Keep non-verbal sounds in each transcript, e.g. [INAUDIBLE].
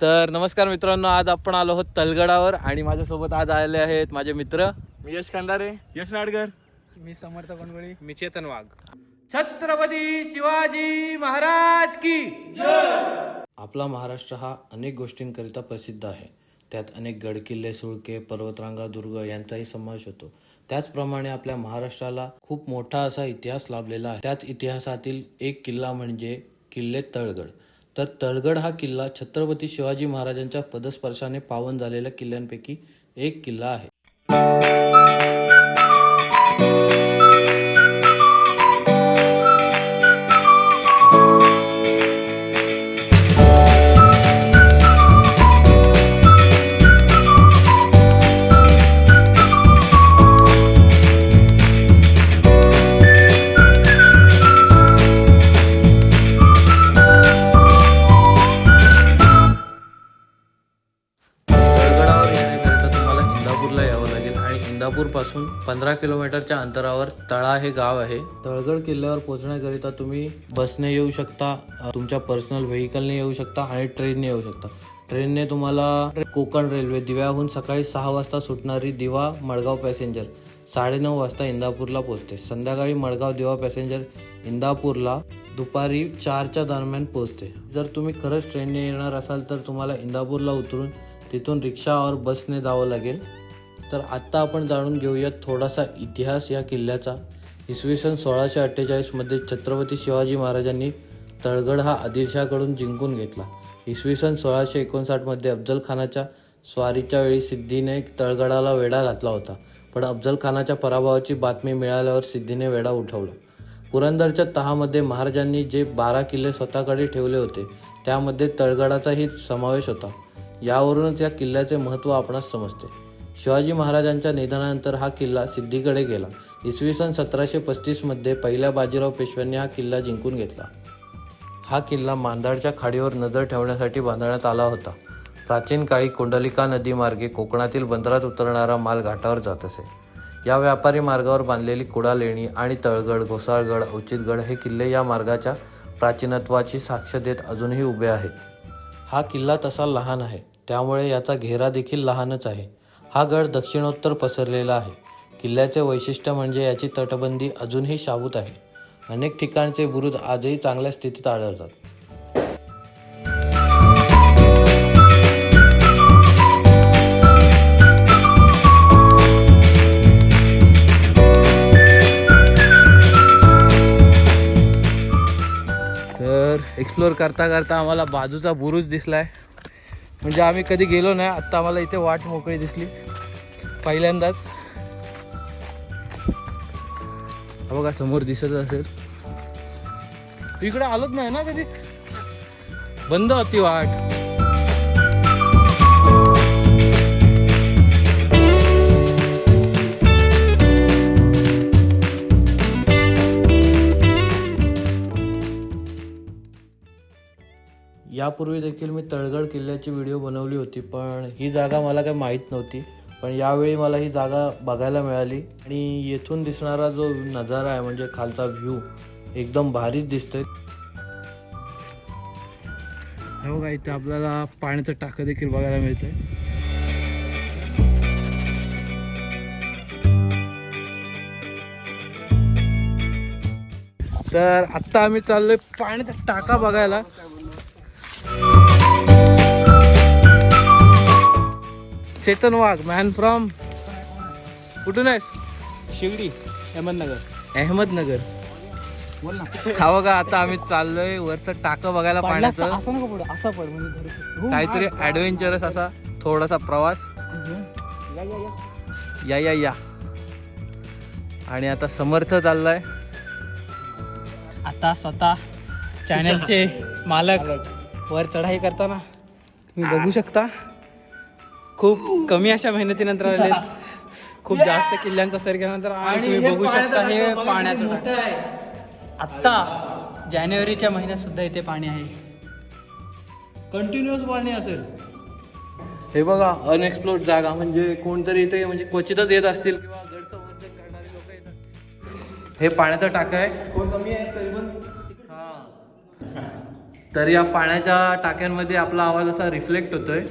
तर नमस्कार मित्रांनो आज आपण आलो आहोत तलगडावर आणि माझ्यासोबत आज आलेले आहेत माझे मित्र. मी यश खांदारे. यश नाडकर मी समर्थ गणगोळी मी चेतन वाघ. छत्रपती शिवाजी महाराज की आपला महाराष्ट्र हा अनेक गोष्टींकरिता प्रसिद्ध आहे. त्यात अनेक गडकिल्ले सुळके पर्वतरांगा दुर्ग यांचाही समावेश होतो. त्याचप्रमाणे आपल्या महाराष्ट्राला खूप मोठा असा इतिहास लाभलेला आहे. त्याच इतिहासातील एक किल्ला म्हणजे किल्ले तळगड. तर तळगड हा किल्ला छत्रपती शिवाजी महाराजांच्या पदस्पर्शाने पावन झालेल्या किल्ल्यांपैकी एक किल्ला आहे. इंदापूरपासून पंधरा किलोमीटरच्या अंतरावर तळा हे गाव आहे. तळगड किल्ल्यावर पोहोचण्याकरिता तुम्ही बसने येऊ शकता तुमच्या पर्सनल व्हेकलने येऊ शकता आणि ट्रेनने येऊ शकता. ट्रेनने तुम्हाला कोकण रेल्वे दिव्याहून सकाळी सहा वाजता सुटणारी दिवा मडगाव पॅसेंजर साडेनऊ वाजता इंदापूरला पोहोचते. संध्याकाळी मडगाव दिवा पॅसेंजर इंदापूरला दुपारी चारच्या दरम्यान पोहोचते. जर तुम्ही खरंच ट्रेनने येणार असाल तर तुम्हाला इंदापूरला उतरून तिथून रिक्षा और बसने जावं लागेल. तर आत्ता आपण जाणून घेऊयात थोडासा इतिहास या किल्ल्याचा. इसवी सन सोळाशे अठ्ठेचाळीसमध्ये छत्रपती शिवाजी महाराजांनी तळगड हा आदिलशाकडून जिंकून घेतला. इसवी सन सोळाशे एकोणसाठमध्ये अफजलखानाच्या स्वारीच्या वेळी सिद्धीने तळगडाला वेढा घातला होता. पण अफजलखानाच्या पराभवाची बातमी मिळाल्यावर सिद्धीने वेढा उठवला. पुरंदरच्या तहामध्ये महाराजांनी जे बारा किल्ले स्वतःकडे ठेवले होते त्यामध्ये तळगडाचाही समावेश होता. यावरूनच या किल्ल्याचे महत्त्व आपणास समजते. शिवाजी महाराजांच्या निधनानंतर हा किल्ला सिद्धीकडे गेला. इसवी सन सतराशे पस्तीसमध्ये पहिल्या बाजीराव पेशव्यांनी हा किल्ला जिंकून घेतला. हा किल्ला मांदाडच्या खाडीवर नजर ठेवण्यासाठी बांधण्यात आला होता. प्राचीन काळी कुंडलिका नदीमार्गे कोकणातील बंदरात उतरणारा माल घाटावर जात असे. या व्यापारी मार्गावर बांधलेली कुडालेणी आणि तळगड घोसाळगड औचितगड हे किल्ले या मार्गाच्या प्राचीनत्वाची साक्ष देत अजूनही उभे आहेत. हा किल्ला तसा लहान आहे. त्यामुळे याचा घेरा देखील लहानच आहे. हा गड दक्षिणोत्तर पसरलेला आहे. किल्ल्याचे वैशिष्ट्य म्हणजे याची तटबंदी अजूनही शाबूत आहे. अनेक ठिकाणचे बुरुज आजही चांगल्या स्थितीत आढळतात. तर एक्सप्लोअर करता करता आम्हाला बाजूचा बुरुज दिसलाय. म्हणजे आम्ही कधी गेलो नाही आत्ता आम्हाला इथे वाट मोकळी दिसली. पहिल्यांदाच. बघा समोर दिसत असेल. इकडे आलोच नाही ना कधी? बंद होती वाट. यापूर्वी देखील मी तळगड किल्ल्याची व्हिडिओ बनवली होती पण ही जागा मला काही माहीत नव्हती. पण यावेळी मला ही जागा बघायला मिळाली आणि येथून दिसणारा जो नजारा आहे म्हणजे खालचा व्ह्यू एकदम भारीच दिसतोय. हो का इथे आपल्याला पाण्याचं टाकं देखील बघायला मिळतंय. तर आत्ता आम्ही चाललोय पाण्याचा टाका बघायला. चेतन वाघ मॅन फ्रॉम कुठून आहेस? शिवडी अहमदनगर. अहमदनगर. बोल ना. हा बघा आता आम्ही चाललोय वरचं टाकं बघायला पाण्याचं. असं नको पडू असा पड म्हणजे. हो, काहीतरी. ऍडव्हेंचरस असा थोडासा प्रवास. या, या, या. या या या. आणि आता समर्थ चाललाय. आता स्वतः चॅनलचे [LAUGHS] मालक वर चढाई करताना. तुम्ही बघू शकता. खूप कमी अशा मेहनतीनंतर आलेत. खूप जास्त किल्ल्यांचा सर केल्यानंतर आणि तुम्ही बघू शकता हे पाण्याचं टाकं. आत्ता जानेवारीच्या महिन्यात सुद्धा इथे पाणी आहे. कंटिन्युअस पाणी असेल. हे बघा अनएक्सप्लोर्ड जागा म्हणजे कोणतरी इथे म्हणजे क्वचितच येत असतील किंवा गड संवर्धन करणारी लोक येत असतील. हे पाण्याचं टाकं आहे. हा. तर या पाण्याच्या टाक्यांमध्ये आपला आवाज असा रिफ्लेक्ट होतोय.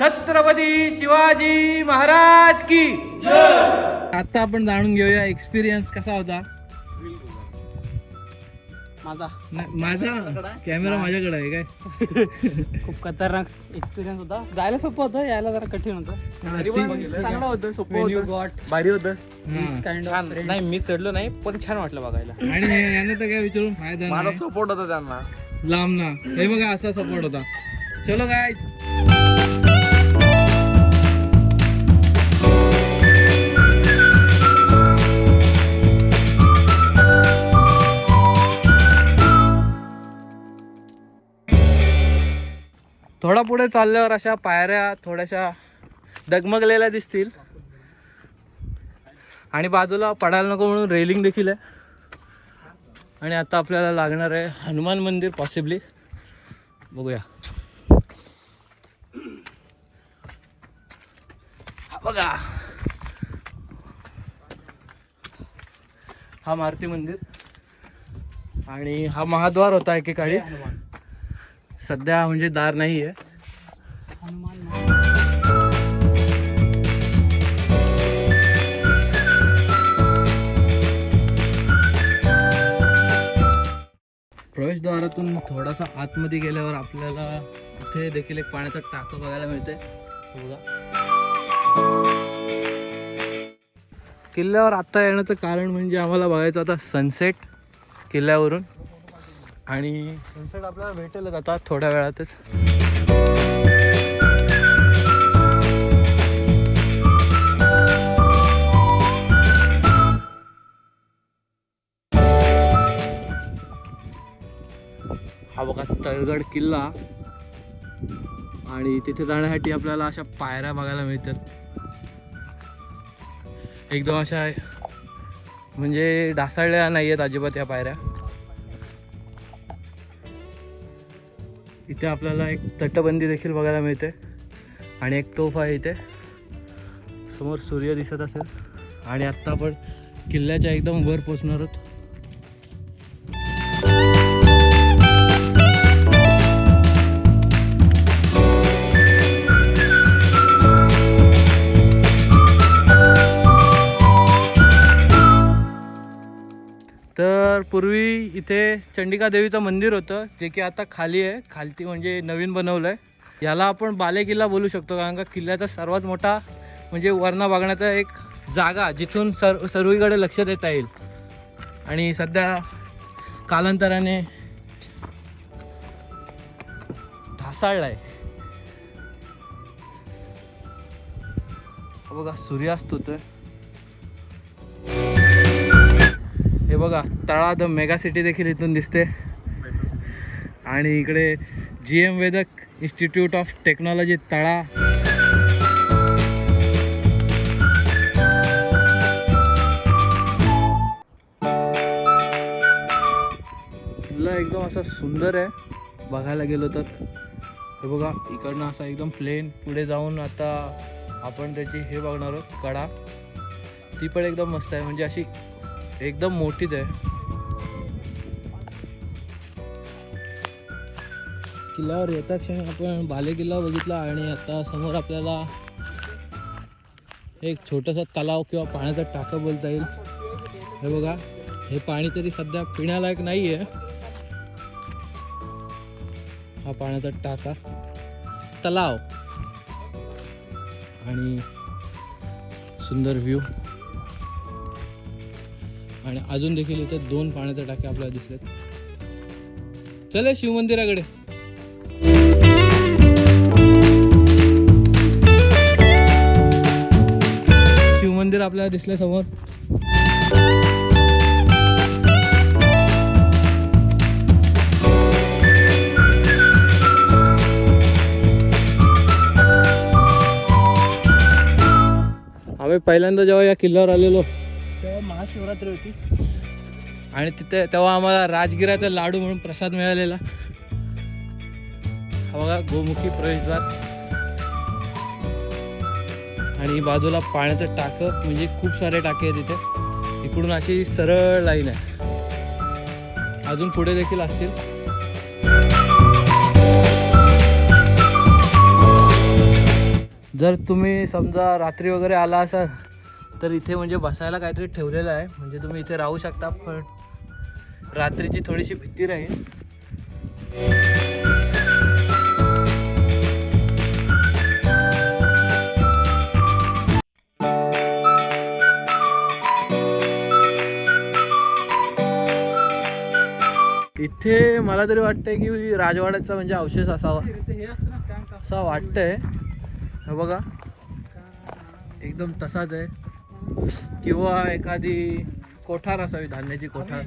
छत्रपती शिवाजी महाराज की आता आपण जाणून घेऊया एक्सपिरियन्स कसा होता. माझा. नाही, माझा? कॅमेरा माझ्याकडे आहे काय? [LAUGHS] खूप खतरनाक एक्सपिरियन्स होता. जायला सोपं होतं यायला जरा कठीण होतं. तरी पण चांगलं होतं सोपं होतं. भारी होतं. हा. नाही मी चढलो नाही पण छान वाटलं बघायला. आणि हे- यांना तर काय विचारून फायदा माझा नाही. सपोर्ट होता त्यांना. लांब ना. हे बघा असा सपोर्ट होता. चलो काय थोडा पुढे चालल्यावर अशा पायऱ्या थोड्याशा डगमगलेल्या दिसतील. आणि बाजूला पडायला नको म्हणून रेलिंग देखील आहे. आणि आता आपल्याला लागणार आहे हनुमान मंदिर पॉसिबली बघूया. हा बघा. हा मारुती मंदिर. आणि हा महाद्वार होता एकेकाळी. सध्या म्हणजे दार नाही आहे प्रवेशद्वारातून थोडासा आतमध्ये गेल्यावर आपल्याला इथे देखील एक पाण्याचा टाकं बघायला मिळते बघा. किल्ल्यावर आत्ता येण्याचं कारण म्हणजे आम्हाला बघायचं आता सनसेट किल्ल्यावरून. आणि सनसेट आपल्याला भेटेलच आता थोड्या वेळातच. हा बघा तळगड किल्ला. आणि तिथे जाण्यासाठी आपल्याला अशा पायऱ्या बघायला मिळतात. एकदम अशा म्हणजे ढासळल्या नाही आहेत अजिबात या पायऱ्या. इथे आपल्याला एक तटबंदी देखील बघायला मिळते. आणि एक तोफ आहे इथे. समोर सूर्य दिसत असेल. आणि आत्ता आपण किल्ल्याच्या एकदम वर पोचणार आहोत. तर पूर्वी इथे चंडिका देवीचं मंदिर होतं जे की आता खाली आहे. खालती म्हणजे नवीन बनवलं आहे याला आपण बाले किल्ला बोलू शकतो कारण का किल्ल्याचा सर्वात मोठा म्हणजे वरणा बघण्याचा एक जागा जिथून सर सर्वीकडे लक्ष देता येईल. आणि सध्या कालांतराने ढासाळला आहे बघा सूर्यास्त होतोय. बघा तळा द मेगा सिटी देखील इथून दिसते. आणि इकडे G M Vedak Institute of Technology Tala. किल्ला एकदम असा सुंदर आहे. बघायला गेलो तर. हे बघा इकडनं असा एकदम प्लेन पुढे जाऊन आता आपण त्याची हे बघणार आहोत कडा. ती पण एकदम मस्त आहे. म्हणजे अशी एकदम मोठीच आहे. किल्ल्यावर येता क्षणी आपण बाले किल्ला बघितला आणि आता समोर आपल्याला एक छोटासा तलाव किंवा पाण्याचा टाका बोलता येईल. हे बघा हे पाणी तरी सध्या पिण्यालायक नाही आहे हा पाण्याचा टाका. तलाव. आणि सुंदर व्ह्यू. आणि अजून देखील इथे दोन पाण्याचे टाके आपल्याला दिसलेत. चला शिवमंदिराकडे शिवमंदिर आपल्याला दिसलं समोर. आम्ही पहिल्यांदा जेव्हा या किल्ल्यावर आलेलो तेव्हा महाशिवरात्री होती. आणि तिथे तेव्हा आम्हाला राजगिराचा लाडू म्हणून प्रसाद मिळालेला. हा बघा गोमुखी प्रवेशद्वार आणि बाजूला पाण्याचं टाकं म्हणजे खूप सारे टाके आहेत तिथे इकडून अशी सरळ लाईन आहे. अजून पुढे देखील असतील. जर तुम्ही समजा रात्री वगैरे आला असाल तर इथे म्हणजे बसायला काहीतरी ठेवलेलं आहे. म्हणजे तुम्ही इथे राहू शकता पण रात्रीची थोडीशी भीती राहील. इथे मला तरी वाटतंय की राजवाड्याचा म्हणजे अवशेष असावा. असं वाटतंय. हे बघा. एकदम तसाच आहे. किंवा एखादी कोठार असावी धान्याची कोठार.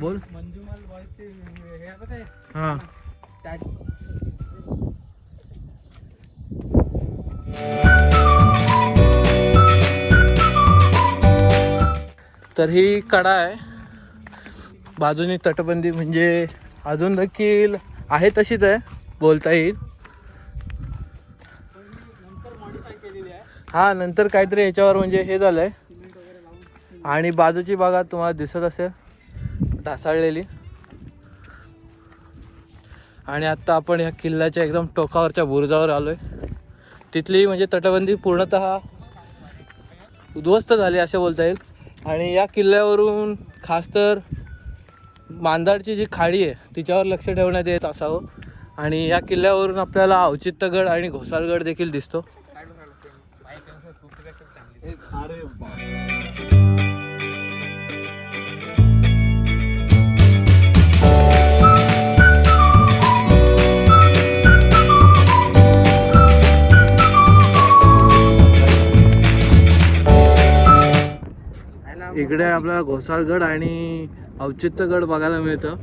बोल. मंजुमल बॉयजचे हे तर ही कडा आहे. बाजूनी तटबंदी म्हणजे अजून देखील आहे तशीच आहे बोलता येईल. हा नंतर काहीतरी याच्यावर म्हणजे हे झालं आहे आणि बाजूची बागा तुम्हाला दिसत असेल ढासाळलेली. आणि आत्ता आपण ह्या किल्ल्याच्या एकदम टोकावरच्या बुरुजावर आलो आहे तिथली म्हणजे तटबंदी पूर्णतः उद्ध्वस्त झाली असे बोलता येईल. आणि या किल्ल्यावरून खास तर मांदाडची जी खाडी आहे तिच्यावर लक्ष ठेवण्यात येत असावं. आणि या किल्ल्यावरून आपल्याला औचित्यगड आणि घोसाळगड देखील दिसतो. इकडे आपल्याला घोसाळगड आणि औचित्यगड बघायला मिळतं.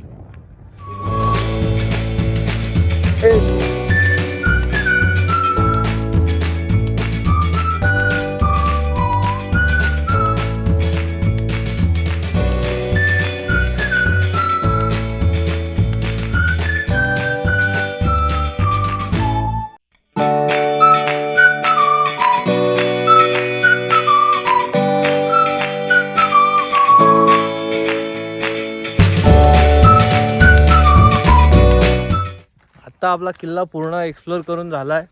आता आपला किल्ला पूर्ण एक्सप्लोर करून झाला आहे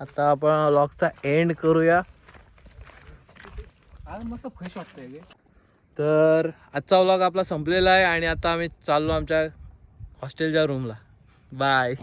आता आपण लॉकचा एंड करूया. आज मस्त फ्रेश वाटतंय. तर आजचा व्लॉग आपला संपलेला आहे आणि आता आम्ही चाललो आमच्या हॉस्टेलच्या रूमला बाय